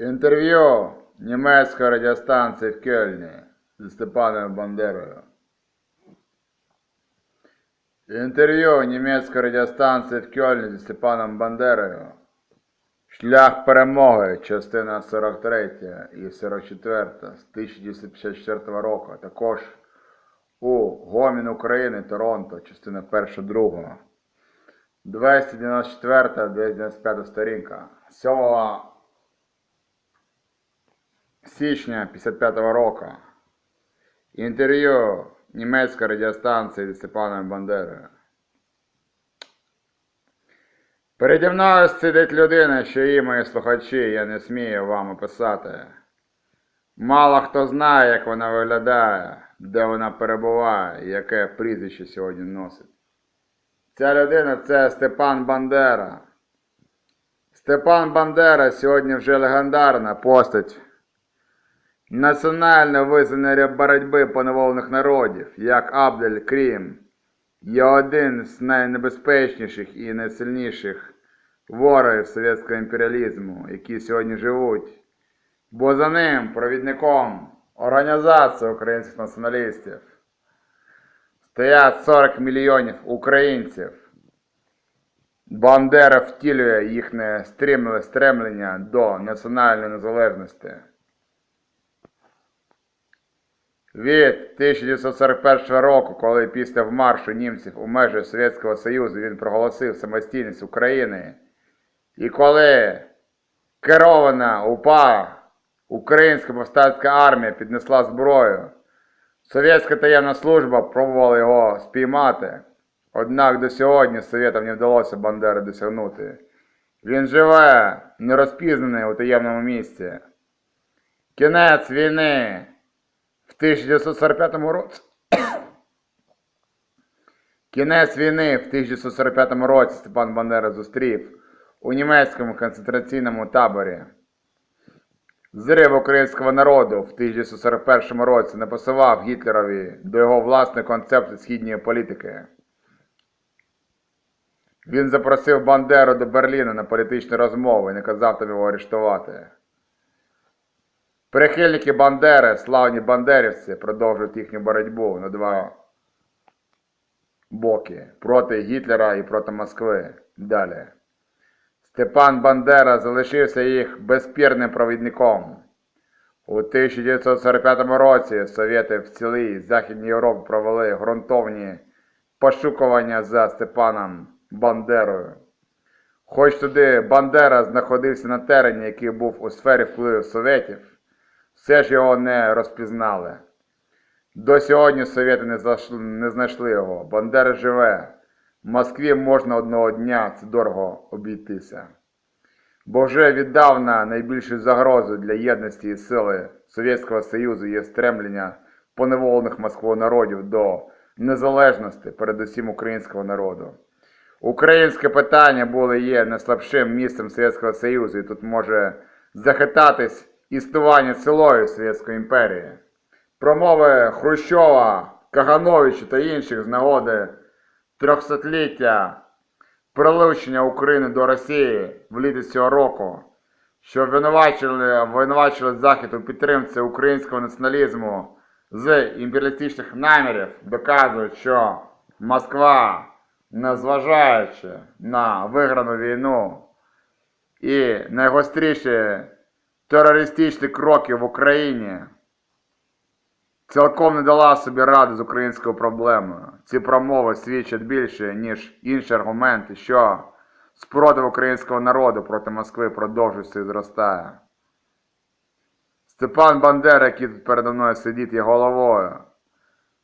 Інтерв'ю німецької радіостанції в Кельні зі Степаном Бандерою. Інтерв'ю німецької радіостанції в Кельні зі Степаном Бандерою. Шлях перемоги, частина 43 і 44 з 1954 року. Також у Гомін України, Торонто, частина 1 2 294 295 сторінка. 7 січня 55-го року. Інтерв'ю німецької радіостанції від Степаном Бандерою. Переді мною сидить людина, що її мої слухачі, я не смію вам описати. Мало хто знає, як вона виглядає, де вона перебуває, яке прізвище сьогодні носить. Ця людина це Степан Бандера. Степан Бандера сьогодні вже легендарна постать національно визнаної боротьби поневолених народів, як Абдель Крім, є один з найнебезпечніших і найсильніших ворогів совєтського імперіалізму, які сьогодні живуть. Бо за ним, провідником організації українських націоналістів, стоять 40 мільйонів українців. Бандера втілює їхнє стремле- стремлення до національної незалежності. Від 1941 року, коли після вмаршу німців у межі Совєтського Союзу він проголосив самостійність України, і коли керована УПА, Українська повстанська армія піднесла зброю, совєтська таємна служба пробувала його спіймати, однак до сьогодні Совєтам не вдалося Бандери досягнути. Він живе нерозпізнаний у таємному місці. Кінець війни 1945 році. Кінець війни в 1945 році Степан Бандера зустрів у німецькому концентраційному таборі. Зрив українського народу в 1941 році не пасував Гітлерові до його власної концепції східної політики. Він запросив Бандеру до Берліна на політичні розмови і не казав там його арештувати. Прихильники Бандери, славні бандерівці, продовжують їхню боротьбу на два боки проти Гітлера і проти Москви. Далі. Степан Бандера залишився їх безпірним провідником. У 1945 році Совєти в цілій Західній Європі провели ґрунтовні пошукування за Степаном Бандерою. Хоч туди Бандера знаходився на терені, який був у сфері впливу Совєтів, все ж його не розпізнали. До сьогодні совєти не, зайшли- не знайшли його. Бандера живе. В Москві можна одного дня це дорого обійтися. Бо вже віддавна найбільшою загрозою для єдності і сили Совєтського Союзу є стремлення поневолених Москвою народів до незалежності, передусім українського народу. Українське питання було є найслабшим місцем Совєтського Союзу, і тут може захитатись існування цілої Совєтської імперії. Промови Хрущова, Кагановича та інших з нагоди трьохсотліття прилучення України до Росії в літі цього року, що обвинувачили, обвинувачили Захід у підтримці українського націоналізму з імперіалістичних намірів, доказують, що Москва, незважаючи на виграну війну і найгостріші терористичні кроки в Україні, цілком не дала собі ради з українською проблемою. Ці промови свідчать більше, ніж інші аргументи, що спротив українського народу проти Москви продовжується і зростає. Степан Бандера, який тут передо мною сидить, є головою,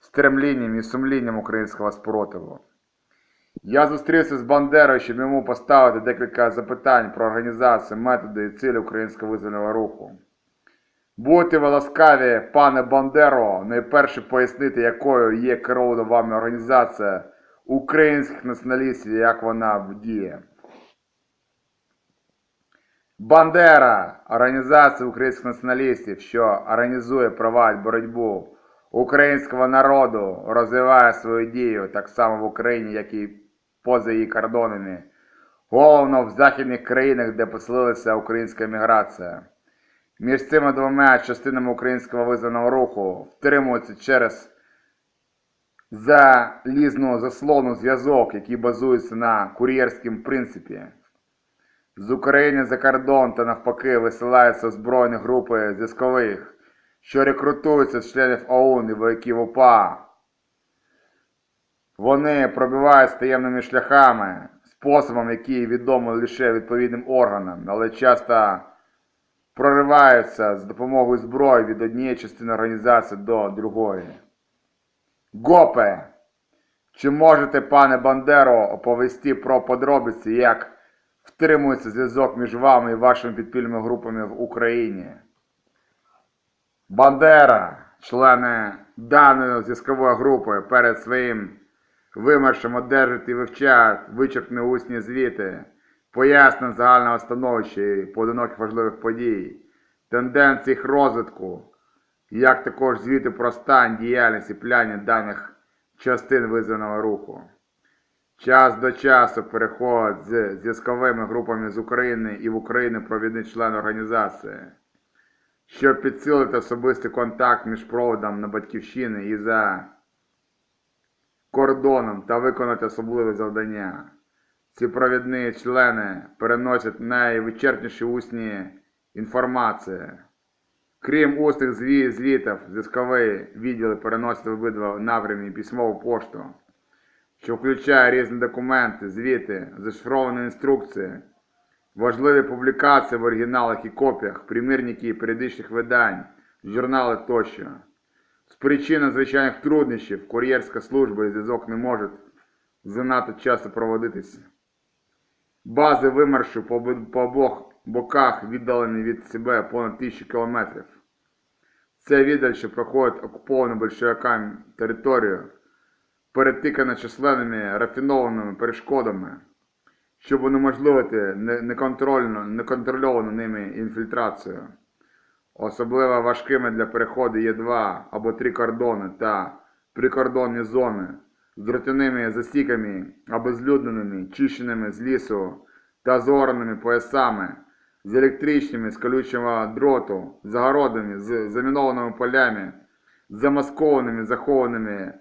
стремлінням і сумлінням українського спротиву. Я зустрівся з Бандерою, щоб йому поставити декілька запитань про організацію, методи і цілі українського визвольного руху. Будьте ви ласкаві, пане Бандеро, найперше пояснити, якою є керована вами організація українських націоналістів, як вона діє. Бандера організація українських націоналістів, що організує провадить боротьбу українського народу, розвиває свою дію так само в Україні, як і поза її кордонами, головно в західних країнах, де поселилася українська міграція. між цими двома частинами українського визвольного руху втримується через залізну заслону зв'язок, який базується на кур'єрському принципі. З України за кордон та навпаки висилаються збройні групи зв'язкових, що рекрутуються з членів ОУН і вояків УПА. Вони пробивають таємними шляхами, способом, який відомий лише відповідним органам, але часто прориваються з допомогою зброї від однієї частини організації до другої. Гопе! Чи можете, пане Бандеро, оповісти про подробиці, як втримується зв'язок між вами і вашими підпільними групами в Україні? Бандера, члени даної зв'язкової групи, перед своїм вимаршем одержать і вивчають вичерпні усні звіти, пояснення загального становища і поодиноких важливих подій, тенденцій їх розвитку, як також звіти про стан діяльності планів даних частин визваного руху. Час до часу переходить з зв'язковими групами з України і в Україну провідний член організації, щоб підсилити особистий контакт між проводом на батьківщини і за кордоном та виконати особливе завдання. Ці провідні члени переносять найвичерпніші усні інформації. Крім устних зві- звітів, зв'язкові відділи переносять обидва напрямі письмову пошту, що включає різні документи, звіти, зашифровані інструкції, важливі публікації в оригіналах і копіях, примірники періодичних видань, журнали тощо. З причин надзвичайних труднощів кур'єрська служба і зв'язок не можуть занадто часто проводитися. Бази вимаршу по, обох боках віддалені від себе понад тисячу кілометрів. Це віддаль, що проходить окуповану большевиками територію, перетикана численними рафінованими перешкодами, щоб унеможливити неконтрольну, неконтрольовану ними інфільтрацію. Особливо важкими для переходу є два або три кордони та прикордонні зони з дротяними засіками, обезлюдненими, чищеними з лісу та зораними поясами, з електричними, з колючого дроту, загородами, з замінованими полями, з замаскованими, захованими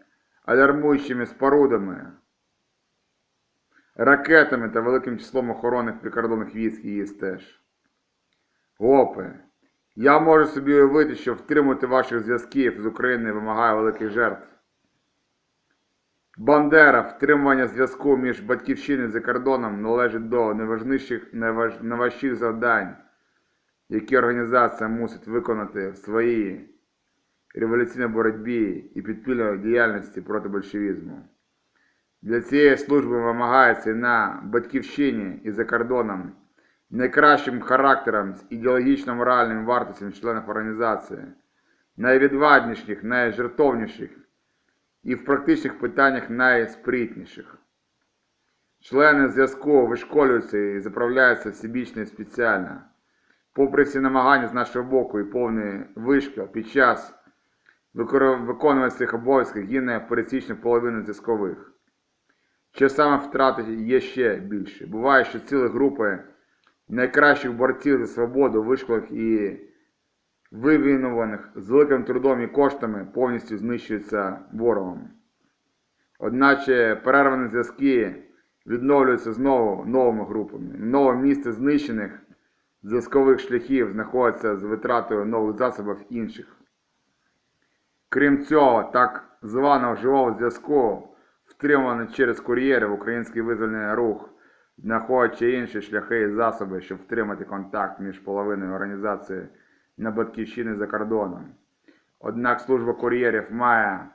алярмуючими спорудами, ракетами та великим числом охоронних прикордонних військ її теж. Гопи. Я можу собі уявити, що втримати ваших зв'язків з Україною вимагає великих жертв. Бандера, втримування зв'язку між батьківщиною і за кордоном належить до найважніших, найваж, найважчих завдань, які організація мусить виконати в своїй революційній боротьбі і підпільної діяльності проти большевізму. Для цієї служби вимагається на батьківщині і за кордоном найкращим характером з ідеологічно-моральними вартостями членів організації, найвідвадніших, найжертовніших і в практичних питаннях найспритніших. Члени зв'язку вишколюються і заправляються всебічно і спеціально. Попри всі намагання з нашого боку і повний вишкіл під час виконування цих обов'язків гине пересічна половина зв'язкових. Часами втрати є ще більше. Буває, що цілі групи найкращих борців за свободу, вишколих і вивінуваних з великим трудом і коштами повністю знищуються ворогом. Одначе перервані зв'язки відновлюються знову новими групами. Нове місце знищених зв'язкових шляхів знаходиться з витратою нових засобів інших. Крім цього, так званого живого зв'язку, втриманий через кур'єрів український визвольний рух, знаходять ще інші шляхи і засоби, щоб втримати контакт між половиною організації на батьківщини за кордоном. Однак служба кур'єрів має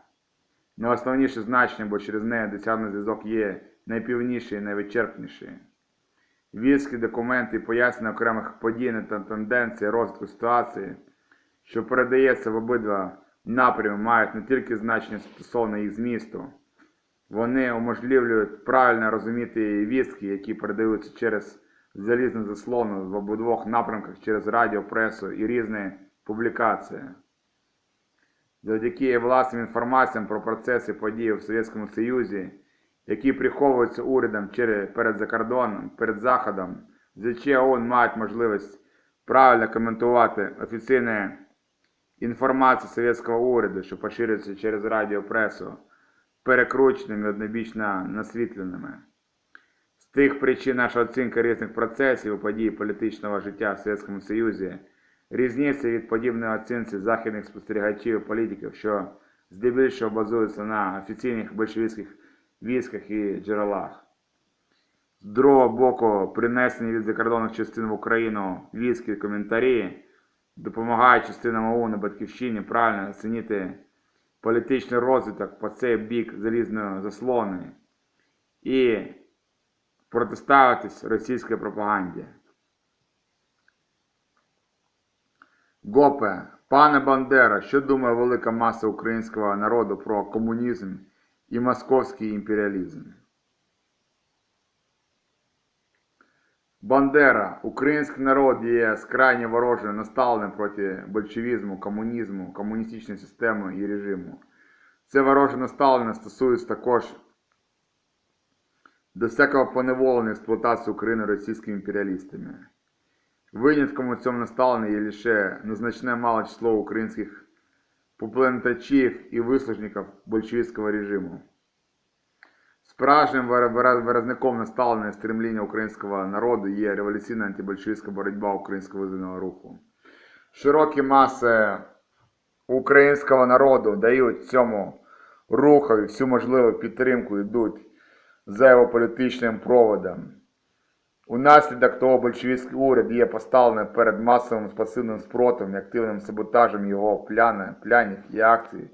найосновніше значення, бо через неї досягнений зв'язок є найпівніший і найвичерпніший. Війські документи і пояснення окремих подій та тенденцій розвитку ситуації, що передається в обидва напрями, мають не тільки значення стосовно їх змісту, вони уможливлюють правильно розуміти вістки, які передаються через залізну заслону в обидвох напрямках через радіо, пресу і різні публікації. Завдяки власним інформаціям про процеси події в Совєтському Союзі, які приховуються урядом через, перед закордоном, перед Заходом, ЗЧ мають можливість правильно коментувати офіційну інформацію совєтського уряду, що поширюється через радіопресу, перекрученими, однобічно насвітленими. З тих причин наша оцінка різних процесів і подій політичного життя в Совєтському Союзі різниця від подібної оцінки західних спостерігачів і політиків, що здебільшого базуються на офіційних большевістських військах і джерелах. З другого боку, принесені від закордонних частин в Україну військ і коментарі допомагають частинам ОУН і Батьківщині правильно оцінити політичний розвиток по цей бік залізної заслони і протиставитись російській пропаганді. Гопе, пане Бандера, що думає велика маса українського народу про комунізм і московський імперіалізм? Бандера, український народ є скрайні вороже наставлений проти большевізму, комунізму, комуністичної системи і режиму. Це вороже наставлення стосується також до всякого поневолення експлуатації України російськими імперіалістами. Винятком у цьому наставленні є лише незначне мало число українських поплентачів і вислужників большевістського режиму. Справжнім вира- вира- виразником наставлення стремління українського народу є революційна антибольшевістська боротьба українського визвольного руху. Широкі маси українського народу дають цьому рухові всю можливу підтримку, йдуть за його політичним проводом. Унаслідок того большевістський уряд є поставлений перед масовим пасивним спротивом і активним саботажем його пляни, плянів і акцій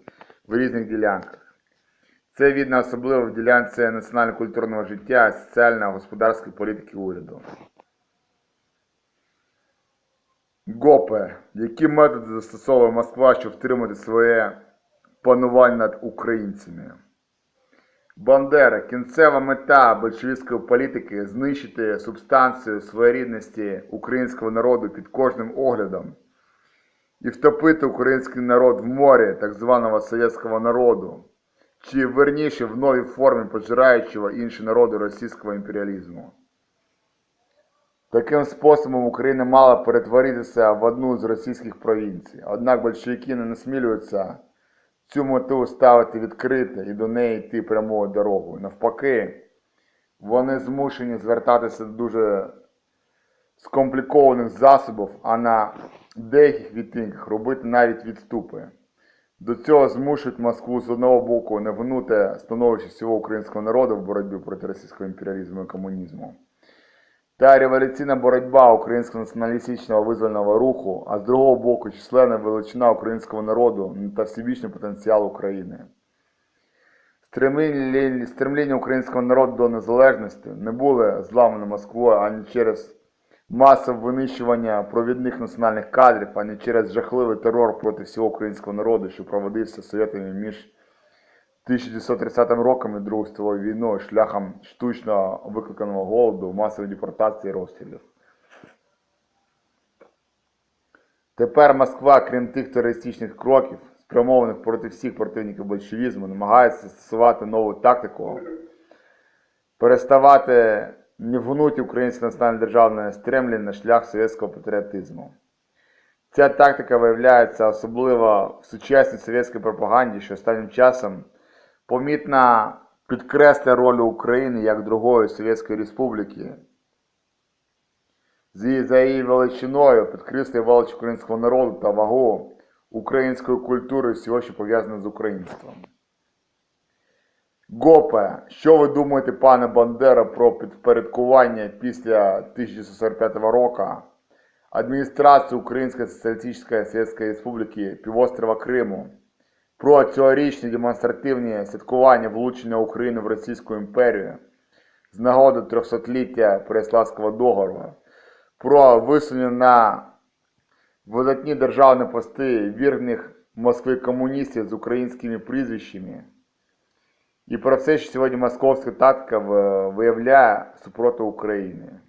в різних ділянках. Це видно особливо в ділянці національно-культурного життя соціально-господарської політики уряду. ГОПЕ. Які методи застосовує Москва, щоб втримати своє панування над українцями? Бандера. Кінцева мета большевістської політики знищити субстанцію своєрідності українського народу під кожним оглядом і втопити український народ в морі так званого совєтського народу, чи верніше в новій формі пожираючого інші народи російського імперіалізму. Таким способом Україна мала перетворитися в одну з російських провінцій. Однак большевики не насмілюються цю мету ставити відкрито і до неї йти прямою дорогою. Навпаки, вони змушені звертатися до дуже скомплікованих засобів, а на деяких відтинках робити навіть відступи. До цього змушують Москву з одного боку не гнути становище всього українського народу в боротьбі проти російського імперіалізму і комунізму. Та революційна боротьба українського націоналістичного визвольного руху, а з другого боку численна величина українського народу та всебічний потенціал України. Стремління українського народу до незалежності не були зламані Москвою ані через масове винищування провідних національних кадрів, ані через жахливий терор проти всього українського народу, що проводився совєтами між 1930 роком і Другою світовою війною шляхом штучно викликаного голоду, масової депортації і розстрілів. Тепер Москва, крім тих терористичних кроків, спрямованих проти всіх противників большевізму, намагається застосувати нову тактику, переставати не вгнуті українське національне державне стремлення на шлях совєтського патріотизму. Ця тактика виявляється особливо в сучасній совєтській пропаганді, що останнім часом помітно підкреслює роль України як другої Совєтської Республіки. За її величиною підкреслює велич українського народу та вагу української культури і всього, що пов'язане з українством. Гопе, що ви думаєте, пане Бандера, про підпорядкування після 1945 року адміністрації Української Соціалістичної Совєтської Республіки Півострова Криму про цьогорічні демонстративні святкування влучення України в Російську імперію з нагоди 300-ліття Переславського договору, про висунення на видатні державні пости вірних Москви комуністів з українськими прізвищами. І про все, що сьогодні московська тактика в- виявляє супроти України.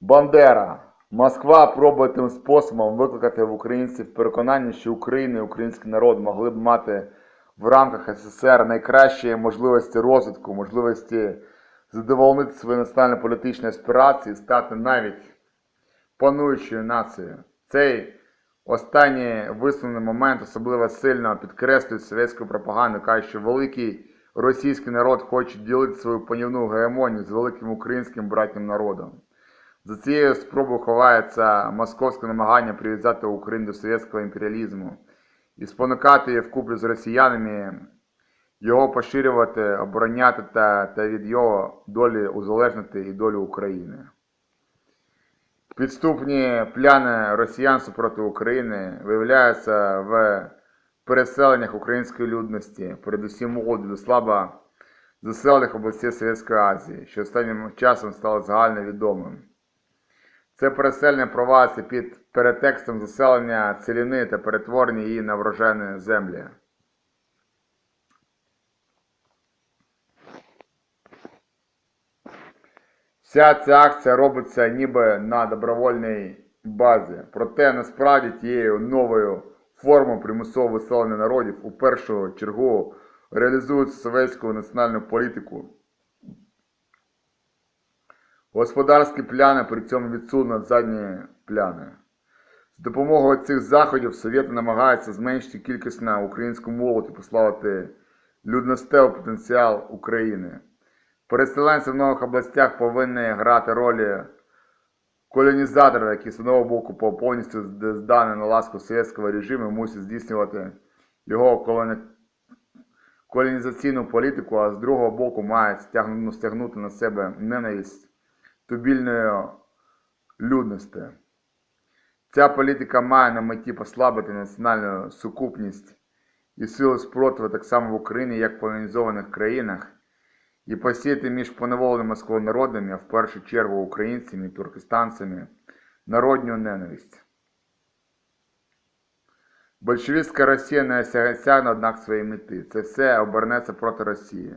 Бандера. Москва пробує тим способом викликати в українців переконання, що Україна і український народ могли б мати в рамках СССР найкращі можливості розвитку, можливості задовольнити свої національно-політичні аспірації, стати навіть пануючою нацією. Цей останній висунений момент особливо сильно підкреслює совєтську пропаганду, каже, що великий російський народ хоче ділити свою панівну гегемонію з великим українським братнім народом. За цією спробою ховається московське намагання прив'язати Україну до совєтського імперіалізму і спонукати її вкуплю з росіянами його поширювати, обороняти та, та від його долі узалежнити і долю України. Підступні пляни росіян супроти України виявляються в переселеннях української людності, передусім молоді до слабо заселених областей Совєтської Азії, що останнім часом стало загальновідомим. Це переселення провадиться під перетекстом заселення ціліни та перетворення її на врожайні землі. Вся ця акція робиться ніби на добровольній базі. Проте насправді тією новою формою примусового виселення народів у першу чергу реалізують совєтську національну політику. Господарські пляни при цьому відсунуть задні пляни. З допомогою цих заходів Совєти намагаються зменшити кількість на українську молодь і послабити людностевий потенціал України. Переселенці в нових областях повинні грати ролі колонізатора, які з одного боку повністю здані на ласку совєтського режиму мусять здійснювати його колоні... колонізаційну політику, а з другого боку мають стягнути, стягнути на себе ненависть тубільної людності. Ця політика має на меті послабити національну сукупність і силу спротиву так само в Україні, як в колонізованих країнах, і посіяти між поневоленими Москвою народами, а в першу чергу українцями і туркестанцями, народню ненависть. Большевістська Росія не осягне, однак своєї мети. Це все обернеться проти Росії.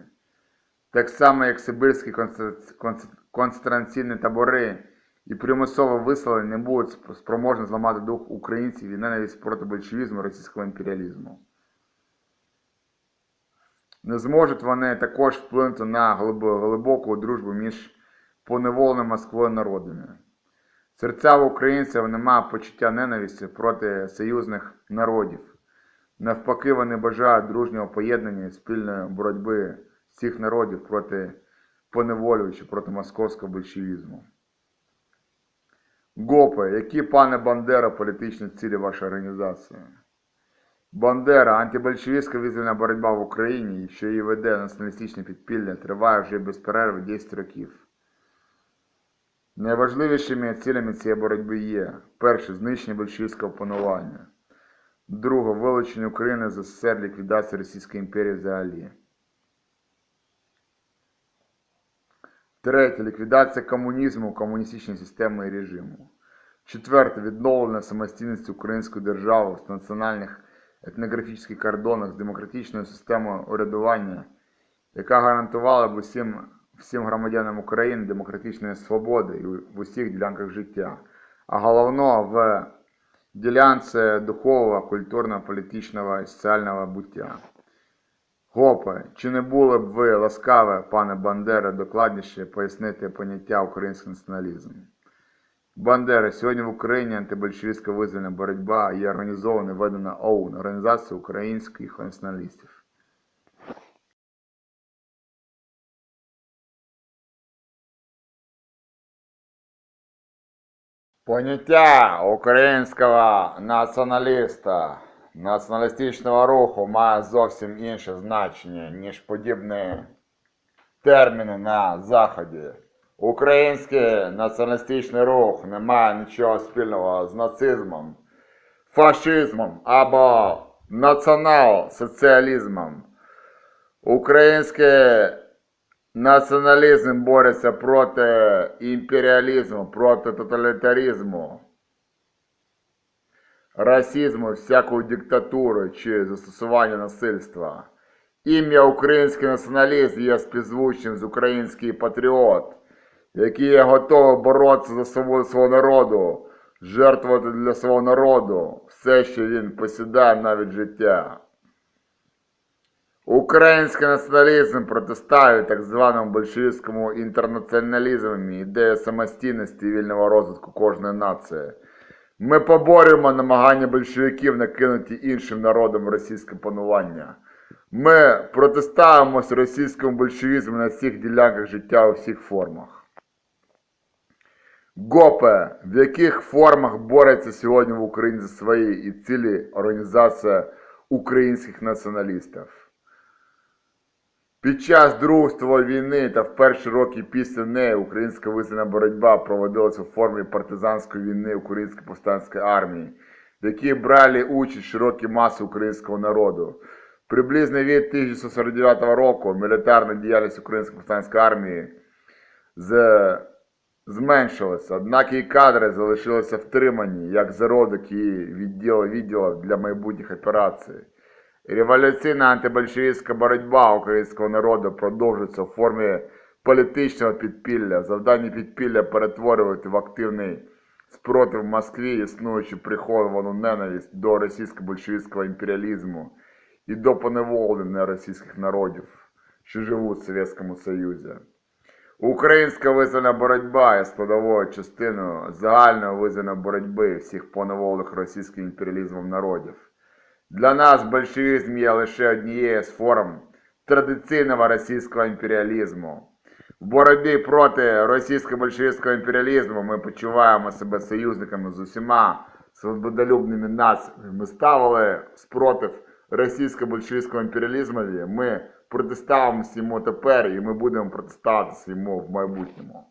Так само, як Сибирські концентра- концентра- концентраційні табори і примусове виселення не будуть спроможні зламати дух українців і ненависть проти большевізму і російського імперіалізму. Не зможуть вони також вплинути на глибоку дружбу між поневоленими Москвою народами. Серця в українців немає почуття ненависті проти союзних народів. Навпаки, вони бажають дружнього поєднання і спільної боротьби всіх народів проти поневолювачів, проти московського большевізму. ГОПи, які, пане Бандера, політичні цілі вашої організації? Бандера, антибольшевістська визвольна боротьба в Україні, що її веде націоналістичне підпілля, триває вже без перерви 10 років. Найважливішими цілями цієї боротьби є перше знищення большевістського панування, друге вилучення України з СССР, ліквідація Російської імперії взагалі. Третє ліквідація комунізму, комуністичної системи і режиму. Четверте відновлення самостійності української держави в національних етнографічних кордонах з демократичною системою урядування, яка гарантувала б усім, всім громадянам України демократичні свободи в усіх ділянках життя, а головно в ділянці духового, культурного, політичного і соціального буття. Гопе, чи не були б ви ласкаві, пане Бандера, докладніше пояснити поняття український націоналізм? Бандера, сьогодні в Україні антибольшевістська визвольна боротьба є організована ведена ОУН, Організація українських націоналістів. Поняття українського націоналіста, націоналістичного руху має зовсім інше значення, ніж подібні терміни на Заході. Український націоналістичний рух не має нічого спільного з нацизмом, фашизмом або націонал-соціалізмом. Український націоналізм бореться проти імперіалізму, проти тоталітаризму, расизму, всякої диктатури чи застосування насильства. Ім'я український націоналіст є співзвучним з український патріот, який є готовий боротися за свободу свого народу, жертвувати для свого народу все, що він посідає навіть життя. Український націоналізм протиставить так званому большевістському інтернаціоналізму ідею самостійності і вільного розвитку кожної нації. Ми поборюємо намагання большевиків накинути іншим народам російське панування. Ми протиставимось російському большевізму на всіх ділянках життя у всіх формах. ГОПЕ, в яких формах бореться сьогодні в Україні за свої і цілі організація українських націоналістів. Під час Другої світової війни та в перші роки після неї українська визвольна боротьба проводилася в формі партизанської війни Української повстанської армії, в якій брали участь широкі маси українського народу. Приблизно від 1949 року мілітарна діяльність Української повстанської армії з... зменшилася, однак її кадри залишилися втримані як зародок її відділу відділу для майбутніх операцій. Революційна антибольшевістська боротьба українського народу продовжується в формі політичного підпілля. Завдання підпілля перетворювати в активний спротив в Москві, існуючи приховану ненависть до російсько-большевістського імперіалізму і до поневолення російських народів, що живуть в Совєтському Союзі. Українська визвольна боротьба є складовою частиною загальної визвольної боротьби всіх поневолених російським імперіалізмом народів. Для нас большевізм є лише однією з форм традиційного російського імперіалізму. В боротьбі проти російсько-большевістського імперіалізму ми почуваємо себе союзниками з усіма свободолюбними націями. Ми ставили спротив російсько-большевістського імперіалізму. Ми протиставимося йому тепер і ми будемо протиставитися йому в майбутньому.